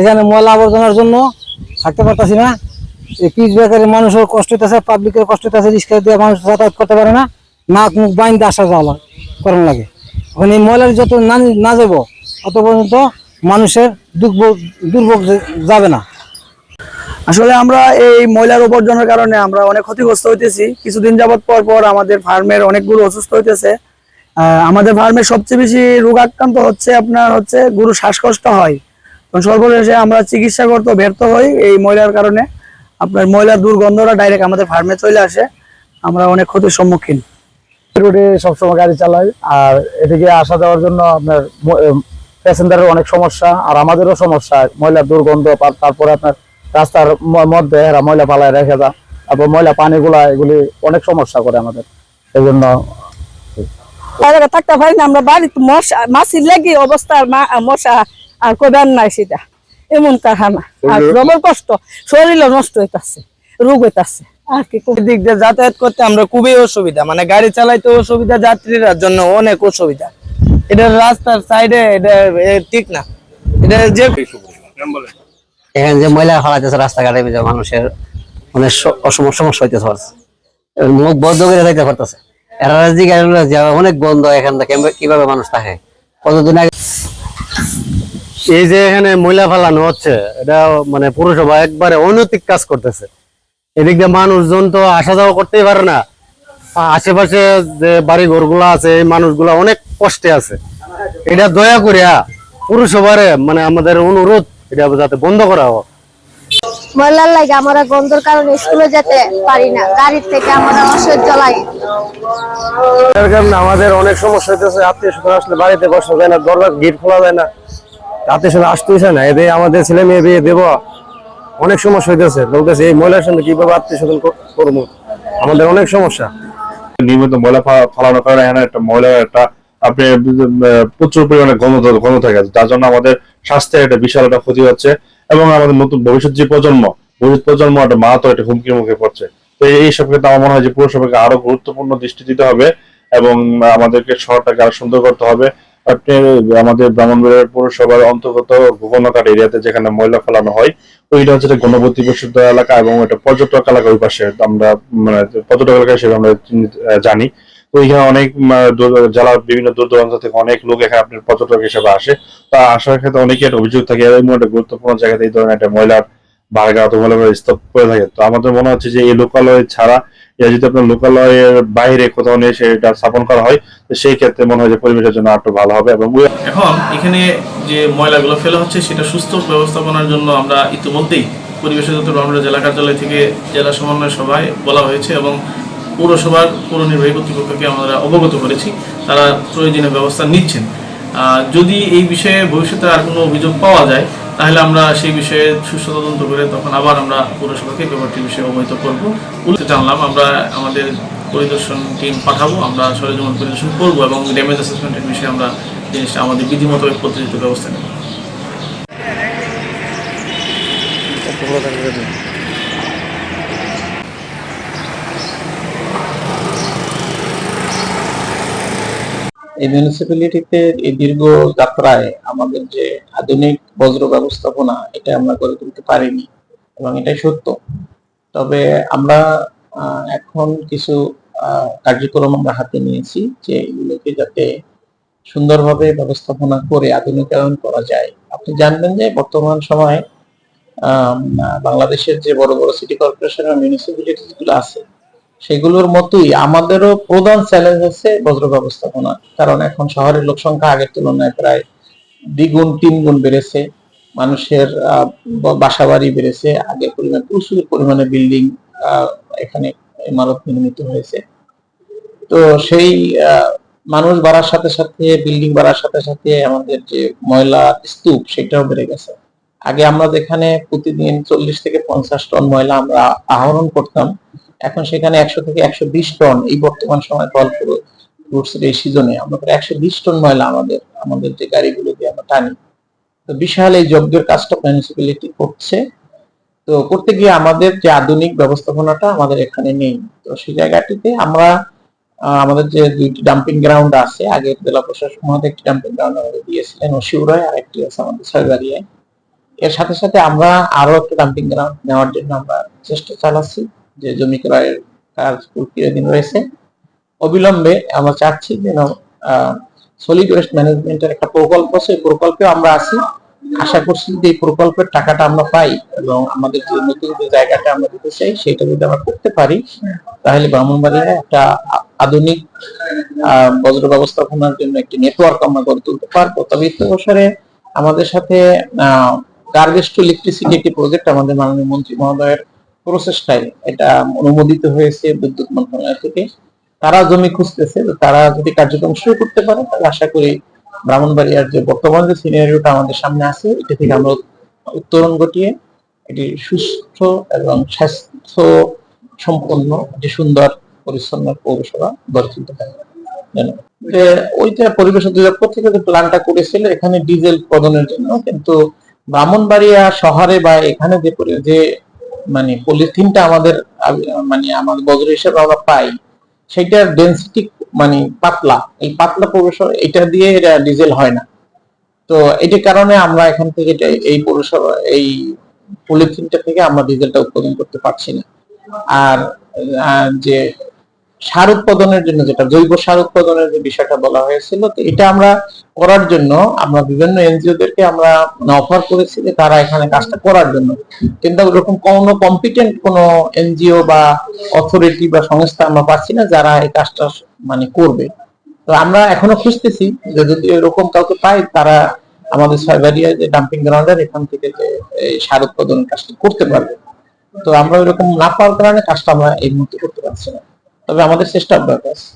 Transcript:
এখানে ময়লা আবর্জনার জন্য থাকতে পারতাছি না। এই পিচ বেকারের মানুষের কষ্ট হইতেছে পাবলিকের কষ্ট হইতেছে, রিক্সা দিয়ে মানুষ যাতায়াত করতে পারে না। নাক মুখ বাইন্দে আসা যাওয়া করার লাগে। এখন এই ময়লার যত না না যাব তত পর্যন্ত মানুষের দুর্ভোগ দুর্ভোগ যাবে না। আসলে আমরা এই ময়লার উপার্জনের কারণে আমরা অনেক ক্ষতিগ্রস্ত হইতেছি। কিছুদিন যাবৎ পর পর আমাদের ফার্মের অনেকগুলো অসুস্থ হইতেছে। আমাদের ফার্মের সবচেয়ে বেশি রোগাক্রান্ত হচ্ছে আপনার হচ্ছে গরু শ্বাসকষ্ট হয়। সর্বশেষে আমরা চিকিৎসা করতে ব্যর্থ হই এই ময়লার কারণে। আপনার ময়লার দুর্গন্ধটা ডাইরেক্ট আমাদের ফার্মে চলে আসে। আমরা অনেক ক্ষতির সম্মুখীন। রোডে সবসময় গাড়ি চালাই আর এদিকে আসা যাওয়ার জন্য আপনার প্যাসেঞ্জারের অনেক সমস্যা আর আমাদেরও সমস্যা। ময়লার দুর্গন্ধ তারপরে আপনার রাস্তার মধ্যে এরা ময়লা পালায় রেখে দেয় তারপর ময়লা পানিগুলা এগুলি অনেক সমস্যা করে আমাদের। এই জন্য থাকতে পারি না আমরা বাড়িতে মশা মাছির লাগি অবস্থা মশা আর কইবার নাই সেটা এমন কারখানা আর জবর কষ্ট শরীরও নষ্ট হইতাছে রোগ হইতাছে। আর কি? দিক দিয়ে যাতায়াত করতে আমরা খুবই অসুবিধা মানে গাড়ি চালাইতে অসুবিধা যাত্রীরা জন্য অনেক অসুবিধা। এটা রাস্তার সাইডে এটা ঠিক না। এটা যে এখানে যে ময়লা ফেলাইতেছে রাস্তাঘাটে মানুষের মানে স- অসম- সমস্যা হইতেছে পারছে মুখ বন্ধ করে যাইতে পারতেছে। এরা অনেক বন্ধ এখান থেকে। কীভাবে মানুষ থাকে? কতদিন আগে এই যে এখানে ময়লা ফেলানো হচ্ছে এটা মানে পুরসভা একবারে অনৈতিক কাজ করতেছে। এদিক দিয়ে মানুষজন তো আসা যাওয়া করতেই পারে না। আশেপাশে যে বাড়ি ঘরগুলো আছে এই মানুষগুলো অনেক কষ্টে আছে। এটা দয়া করিয়া পুরসভারে মানে আমাদের অনুরোধ এটা যাতে বন্ধ করা হোক। ময়লার লাগে আমরা গন্ধর কারণে স্কুলে যেতে পারি না। গাড়ির থেকে আমরা অসহ্য লাগে। আমাদের অনেক সমস্যা হইতেছে। আত্মীয় স্বজন আসলে বাড়িতে বসা যায় না দরজা গেট খোলা যায় না। আত্মীয় স্বজন আসতেছে না এদের আমাদের ছেলে মেয়ে বিয়ে দেবো অনেক সমস্যা হইতেছে, বলতেছে, এই মহিলার সঙ্গে কীভাবে আত্মীয় স্বজন করব? আমাদের অনেক সমস্যা। নিয়মিত ময়লা ফা- ফালানোর কারণে এখানে একটা ময়লার একটা আপনি প্রচুর পরিমাণে থাকে। যার জন্য আমাদের স্বাস্থ্যের একটা বিশাল একটা ক্ষতি হচ্ছে এবং আমাদের নতুন ভবিষ্যৎ যে প্রজন্ম, ভবিষ্যৎ প্রজন্ম একটা মারাত্মক একটা হুমকির মুখে পড়ছে। তো এই সব ক্ষেত্রে আমার মনে হয় যে পুরসভাকে আরও গুরুত্বপূর্ণ দৃষ্টি দিতে হবে এবং আমাদেরকে শহরটাকে আরও সুন্দর করতে হবে। আপনি আমাদের ব্রাহ্মণবাড়িয়ার পৌরসভার অন্তর্গত গোকর্ণঘাট এরিয়াতে যেখানে ময়লা ফেলানো হয়, ওইটা হচ্ছে গণপতি বিশুদ্ধ এলাকা এবং এটা পর্যটক এলাকা ওই পাশে। আমরা মানে পর্যটক এলাকা হিসেবে আমরা জানি। তো এখানে অনেক জেলার বিভিন্ন দূর দূরান্ত থেকে অনেক লোক এখানে আপনার পর্যটক হিসেবে আসে। তা আসার ক্ষেত্রে অনেকের অভিযোগ থাকে এই একটা গুরুত্বপূর্ণ জায়গাতে এই ধরনের একটা ময়লার বারগা অথবা স্তূপ করে থাকে। তো আমাদের মনে হচ্ছে যে এই লোকালয় ছাড়া এটা যদি আপনার লোকালয়ের বাইরে কোথাও নিয়ে সেটা স্থাপন করা হয়, তো সেই ক্ষেত্রে মনে হয় যে পরিবেশের জন্য আরও ভালো হবে এবং এখন এখানে যে ময়লাগুলো ফেলা হচ্ছে, সেটা সুস্থ ব্যবস্থাপনার জন্য আমরা ইতিমধ্যেই পরিবেশ দপ্তর আমরা জেলা কার্যালয় থেকে জেলা সমন্বয় সভায় বলা হয়েছে এবং পৌরসভার পৌর নির্বাহী কর্তৃপক্ষকে আমরা অবগত করেছি, তারা প্রয়োজনীয় ব্যবস্থা নিচ্ছেন। যদি এই বিষয়ে ভবিষ্যতে আর কোনো অভিযোগ পাওয়া যায় তাহলে আমরা সেই বিষয়ে সুস্থ তদন্ত করে তখন আবার আমরা পৌরসভাকে ব্যাপারটির বিষয়ে অবহিত করব। উল্টে জানলাম, আমরা আমাদের পরিদর্শন টিম পাঠাবো, আমরা সরেজমন পরিদর্শন করব এবং ড্যামেজ অ্যাসেসমেন্টের বিষয়ে আমরা জিনিসটা আমাদের বিধিমতো প্রতিযোগিতা ব্যবস্থা নেব। এই মিউনিসিপ্যালিটিতে এই দীর্ঘ যাত্রায় আমাদের যে আধুনিক বজ্র ব্যবস্থাপনা, এটা আমরা গড়ে তুলতে পারিনি এবং এটাই সত্য। তবে আমরা এখন কিছু কার্যক্রম আমরা হাতে নিয়েছি যে এগুলোকে যাতে সুন্দরভাবে ব্যবস্থাপনা করে আধুনিকায়ন করা যায়। আপনি জানবেন যে বর্তমান সময়ে বাংলাদেশের যে বড় বড় সিটি কর্পোরেশন আর মিউনিসিপ্যালিটি গুলো আছে সেগুলোর মতোই আমাদেরও প্রধান চ্যালেঞ্জ হচ্ছে বজ্র ব্যবস্থাপনা। কারণ এখন শহরের লোক সংখ্যা আগের তুলনায় প্রায় দ্বিগুণ তিন গুণ বেড়েছে। মানুষের আহ, বা- বাসাবাড়ি বেড়েছে। আগের পরিমাণ প্রচুর পরিমাণে বিল্ডিং এখানে ইমারত নির্মিত হয়েছে। তো সেই মানুষ বাড়ার সাথে সাথে বিল্ডিং বাড়ার সাথে সাথে আমাদের যে ময়লা স্তূপ সেটাও বেড়ে গেছে। আগে আমরা যেখানে প্রতিদিন চল্লিশ থেকে পঞ্চাশ টন ময়লা আমরা আহরণ করতাম এখন সেখানে একশো থেকে একশো বিশ টন এই বর্তমান সময় ফল ফ্রুটস এই সিজনে। আমরা প্রায় একশো বিশ টন ময়লা আমাদের আমাদের যে গাড়িগুলো দিয়ে আমরা টানি। তো বিশাল এই যজ্ঞের কাজটা মিউনিসিপ্যালিটি করছে। তো করতে গিয়ে আমাদের যে আধুনিক ব্যবস্থাপনাটা আমাদের এখানে নেই। তো সেই জায়গাটিতে আমরা আমাদের যে দুইটি ডাম্পিং গ্রাউন্ড আছে, আগে জেলা প্রশাসন মহোদয় একটি ডাম্পিং গ্রাউন্ড আমাদের দিয়েছিলেন ওশিউরায় আর একটি আছে আমাদের ছয়বাড়িয়ায় এর সাথে সাথে আমরা আরও একটা ডাম্পিং গ্রাউন্ড নেওয়ার জন্য আমরা চেষ্টা চালাচ্ছি। যে জমি ক্রয়ের কাজ প্রক্রিয়াধীন রয়েছে। অবিলম্বে আমরা চাচ্ছি যেন সলিড ওয়েস্ট ম্যানেজমেন্টের একটা প্রকল্প এই প্রকল্পে আমরা আছি। আশা করছি যে এই প্রকল্পের টাকাটা আমরা পাই এবং আমাদের যে নতুন যে জায়গাটা আমরা দিতে চাই সেটা যদি আমরা করতে পারি তাহলে ব্রাহ্মণবাড়িয়া একটা আধুনিক আহ, বজ্র ব্যবস্থাপনার জন্য একটি নেটওয়ার্ক আমরা গড়ে তুলতে পারব। তবে এই বছরে আমাদের সাথে গার্বেজ টু ইলেকট্রিসিটি একটি প্রজেক্ট আমাদের মাননীয় মন্ত্রী মহোদয়ের প্রচেষ্টায় এটা অনুমোদিত হয়েছে বিদ্যুৎ মন্ত্রণালয় থেকে তারা জমি খুঁজতেছে তারা যদি কার্যক্রম শুরু করতে পারে, তাহলে আশা করি ব্রাহ্মণবাড়িয়ার যে বর্তমান যে সিনারিওটা আমাদের সামনে আছে, এটা থেকে আমরা উত্তরণ ঘটিয়ে এটি সুস্থ এবং স্বাস্থ্য সম্পন্ন যে সুন্দর, পরিচ্ছন্ন পৌরসভা গড়ে তুলতে পারে। যে ওইটা পরিবেশ অধিদপ্তর থেকে যে প্ল্যানটা করেছিল, এখানে ডিজেল উৎপাদনের জন্য, কিন্তু ব্রাহ্মণবাড়িয়া শহরে বা এখানে যে যে মানে পলিথিনটা আমাদের মানে আমাদের বজ্র হিসেবে আমরা পাই, সেটার ডেন্সিটি মানে পাতলা। এই পাতলা পৌরসভা, এটা দিয়ে এটা ডিজেল হয় না। তো এটির কারণে আমরা এখন থেকে এই পৌরসভা, এই পলিথিনটা থেকে আমরা ডিজেলটা উৎপাদন করতে পারছি না। আর যে সার উৎপাদনের জন্য, যেটা জৈব সার উৎপাদনের যে বিষয়টা বলা হয়েছিল, তো এটা আমরা করার জন্য আমরা বিভিন্ন এনজিও দেরকে আমরা অফার করেছি যে তারা এখানে কাজটা করার জন্য। কিন্তু ওরকম কোনো কম্পিটেন্ট কোনো এনজিও বা অথরিটি বা সংস্থা আমরা পাচ্ছি না যারা এই কাজটা মানে করবে। তো আমরা এখনও খুঁজতেছি যে যদি এরকম কাউকে পাই, তারা আমাদের সাইবারিয়া যে ডাম্পিং গ্রাউন্ডের এখান থেকে যে সার উৎপাদন কাজটা করতে পারবে। তো আমরা ওইরকম না পাওয়ার কারণে কাজটা আমরা এই মুহূর্তে করতে পারছি না। তবে আমাদের চেষ্টা অব্যাহত আছে